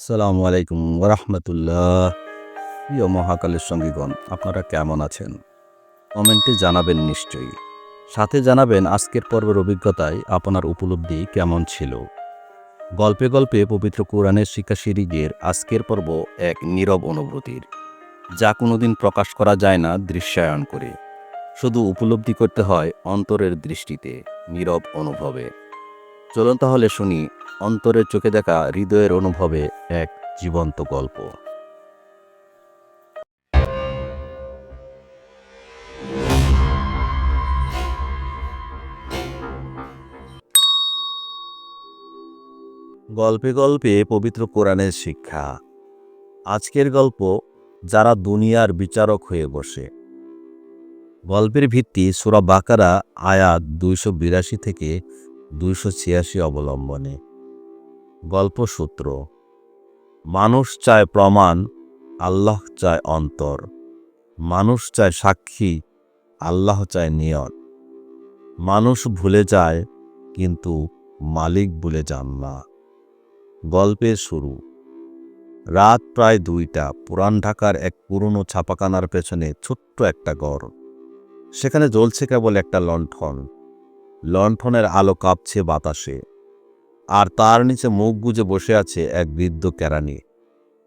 আসসালামু আলাইকুম ওরহমতুল্লাহ প্রিয় মহাকালের সঙ্গীগণ, আপনারা কেমন আছেন? কমেন্টে জানাবেন নিশ্চয়ই। সাথে জানাবেন আজকের পর্বের অভিজ্ঞতায় আপনার উপলব্ধি কেমন ছিল। গল্পে গল্পে পবিত্র কোরআনের শিক্ষা সিরিজের আজকের পর্ব এক নীরব অনুভূতির, যা কোনোদিন প্রকাশ করা যায় না দৃশ্যায়ন করে। শুধু উপলব্ধি করতে হয় অন্তরের দৃষ্টিতে নীরব অনুভবে। চলুন তাহলে শুনি অন্তরের চোখে দেখা হৃদয়ের অনুভবে এক জীবন্ত গল্প। গল্পে গল্পে পবিত্র কোরআনের শিক্ষা। আজকের গল্প, যারা দুনিয়ার বিচারক হয়ে বসে। গল্পের ভিত্তি সুরা বাকারা আয়াত দুইশো বিরাশি থেকে দুইশো ছিয়াশি অবলম্বনে। গল্প সূত্র। মানুষ চায় প্রমাণ, আল্লাহ চায় অন্তর। মানুষ চায় সাক্ষী, আল্লাহ চায় নিয়ত। মানুষ ভুলে যায়, কিন্তু মালিক ভুলে যান না। গল্পের শুরু। রাত প্রায় দুইটা, পুরান ঢাকার এক পুরনো ছাপাখানার পেছনে ছোট্ট একটা ঘর সেখানে জ্বলছে কেবল একটা লণ্ঠন। লণ্ঠনের আলো কাঁপছে বাতাসে, আর তার নিচে মুখ গুজে বসে আছে এক বৃদ্ধ কেরানি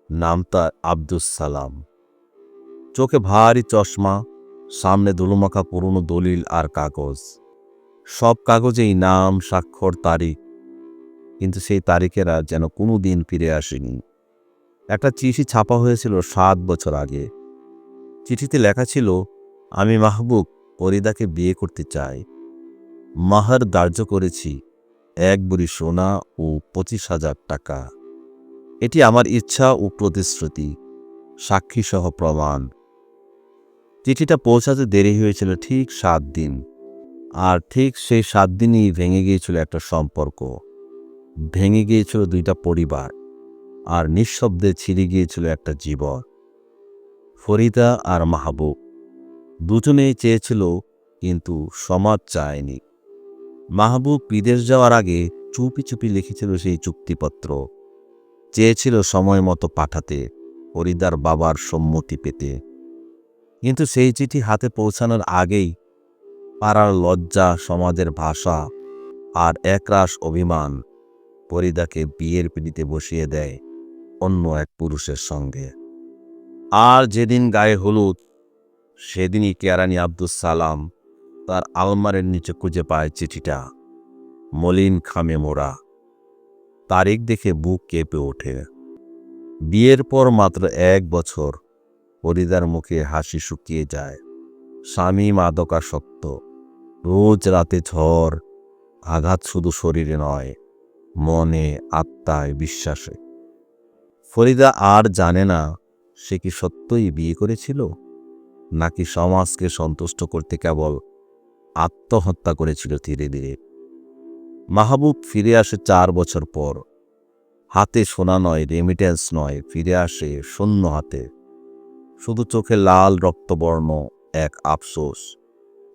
নাম তার আব্দুস সালাম। চোখে ভারী চশমা, সামনে দুলুমাখা পুরনো দলিল আর কাগজ। সব কাগজেই নাম, স্বাক্ষর, তারিখ, কিন্তু সেই তারিখেরা যেন কোনো দিন ফিরে আসেনি। একটা চিঠি ছাপা হয়েছিল সাত বছর আগে। চিঠিতে লেখা ছিল, আমি মাহবুব, ফরিদাকে বিয়ে করতে চাই। মাহার ধার্য করেছি এক বুড়ি সোনা ও পঁচিশ হাজার টাকা। এটি আমার ইচ্ছা ও প্রতিশ্রুতি, সাক্ষীসহ প্রমাণ। চিঠিটা পৌঁছাতে দেরি হয়েছিল ঠিক সাত দিন। আর ঠিক সেই সাত দিনই ভেঙে গিয়েছিল একটা সম্পর্ক। ভেঙে গিয়েছিল দুইটা পরিবার, আর নিঃশব্দে ছিঁড়ে গিয়েছিল একটা জীবন। ফরিদা আর মাহবুব দুজনেই চেয়েছিল, কিন্তু সমাজ চায়নি। মাহবুব বিদেশ যাওয়ার আগে চুপি চুপি লিখেছিল সেই চুক্তিপত্র। চেয়েছিল সময় মতো পাঠাতে ফরিদার বাবার সম্মতি পেতে। কিন্তু সেই চিঠি হাতে পৌঁছানোর আগেই পাড়ার লজ্জা, সমাজের ভাষা আর একরাশ অভিমান ফরিদাকে বিয়ের পিড়িতে বসিয়ে দেয় অন্য এক পুরুষের সঙ্গে। আর যেদিন গায়ে হলুদ, সেদিনই কেরানি আব্দুস সালাম তার আলমারের নিচে খুঁজে পায় চিঠিটা। মলিন খামে মোড়া। তারিখ দেখে বুক কেঁপে ওঠে। বিয়ের পর মাত্র এক বছর ফরিদার মুখে হাসি শুকিয়ে যায়। স্বামী মাদকাসক্ত। রোজ রাতে ঝড়। আঘাত শুধু শরীরে নয়, মনে, আত্মায় বিশ্বাসে। ফরিদা আর জানে না, সে কি সত্যই বিয়ে করেছিল? নাকি সমাজকে সন্তুষ্ট করতে কেবল আত্মহত্যা করেছিল ধীরে ধীরে। মাহবুব ফিরে আসে চার বছর পর। হাতে সোনা নয় রেমিটেন্স নয়, ফিরে আসে শূন্য হাতে। শুধু চোখে লাল রক্তবর্ণ, এক আফসোস।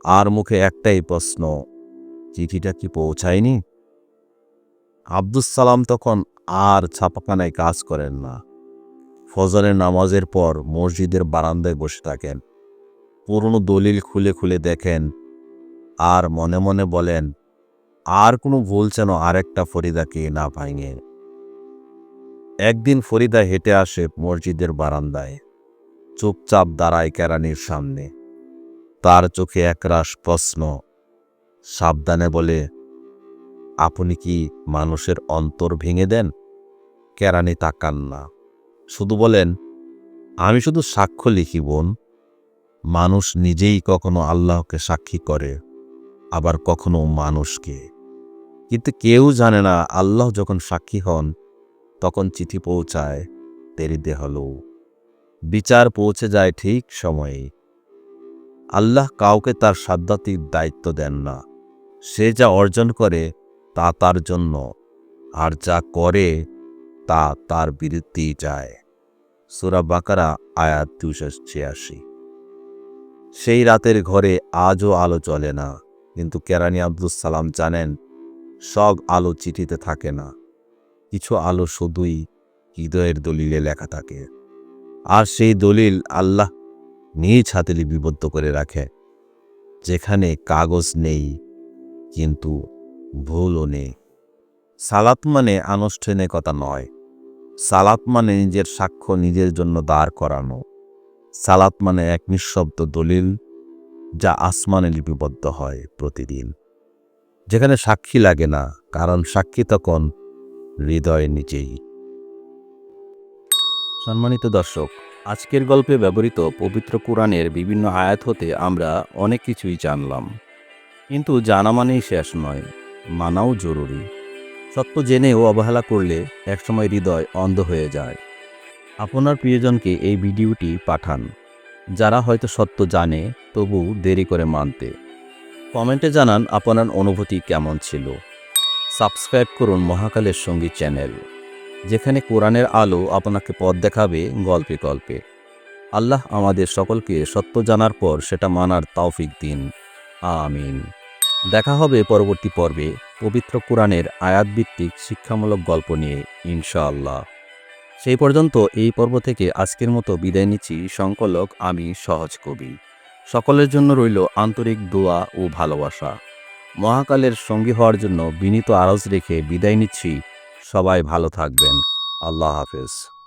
আর মুখে একটাই প্রশ্ন, চিঠিটা কি পৌঁছায়নি? আব্দুস সালাম তখন আর ছাপাখানায় কাজ করেন না। ফজরের নামাজের পর মসজিদের বারান্দায় বসে থাকেন। পুরনো দলিল খুলে খুলে দেখেন আর মনে মনে বলেন, আর কোনো ভুল যেন আরেকটা ফরিদাকে না ভাঙে। একদিন ফরিদা হেঁটে আসে মসজিদের বারান্দায়, চুপচাপ দাঁড়ায় কেরানির সামনে। তার চোখে একরাশ প্রশ্ন, সাবধানে বলে, আপনি কি মানুষের অন্তর ভেঙে দেন? কেরানি তাকান না, শুধু বলেন, আমি শুধু সাক্ষ্য লিখি, বোন। মানুষ নিজেই কখনো আল্লাহকে সাক্ষী করে। আবার কখনো মানুষকে। কিন্তু কেউ জানে না, আল্লাহ যখন সাক্ষী হন, তখন চিঠি পৌঁছায়, দেরিতে হলেও। বিচার পৌঁছে যায় ঠিক সময়ে আল্লাহ কাউকে তার সাধ্যাতিক দায়িত্ব দেন না। সে যা অর্জন করে, তা তার জন্য। আর যা করে, তা তার বিরুদ্ধেই যায়। সুরা বাকারা, আয়াত দুশো ছিয়াশি। সেই রাতের ঘরে আজও আলো চলে না। কিন্তু কেরানি আব্দুস সালাম জানেন, সব আলো চিঠিতে থাকে না। কিছু আলো শুধুই হৃদয়ের দলিলে লেখা থাকে। আর সেই দলিল আল্লাহ নিজ হাতে লিপিবদ্ধ করে রাখে, যেখানে কাগজ নেই, কিন্তু ভুলও নেই। সালাত মানে আনুষ্ঠানিকতা নয়। সালাত মানে নিজের সাক্ষ্য নিজের জন্য দাঁড় করানো। সালাত মানে এক নিঃশব্দ দলিল আসমানে লিপিবদ্ধ হয় প্রতিদিন। যেখানে সাক্ষী লাগে না, কারণ সাক্ষী তখন হৃদয় নিজেই সম্মানিত দর্শক, আজকের গল্পে ব্যবহৃত পবিত্র কোরআনের বিভিন্ন আয়াত হতে আমরা অনেক কিছুই জানলাম। কিন্তু জানা মানেই শেষ নয়, মানাও জরুরি। সত্য জেনেও অবহেলা করলে একসময় হৃদয় অন্ধ হয়ে যায়। আপনার প্রিয়জনকে এই ভিডিওটি পাঠান, যারা হয়তো সত্য জানে তবু দেরি করে মানতে। কমেন্টে জানান আপনার অনুভূতি কেমন ছিল। সাবস্ক্রাইব করুন মহাকালের সঙ্গী চ্যানেল, যেখানে কোরআনের আলো আপনাকে পথ দেখাবে গল্পে গল্পে। আল্লাহ আমাদের সকলকে সত্য জানার পর সেটা মানার তৌফিক দিন। আমিন। দেখা হবে পরবর্তী পর্বে পবিত্র কোরআনের আয়াতভিত্তিক শিক্ষামূলক গল্প নিয়ে, ইনশাআল্লাহ। সেই পর্যন্ত এই পর্ব থেকে আজকের মতো বিদায় নিচ্ছি। সংকলক আমি সহজ কবি। সকলের জন্য রইল আন্তরিক দোয়া ও ভালোবাসা। মহাকালের সঙ্গী হওয়ার জন্য বিনীত আরজ রেখে বিদায় নিচ্ছি। সবাই ভালো থাকবেন। আল্লাহ হাফেজ।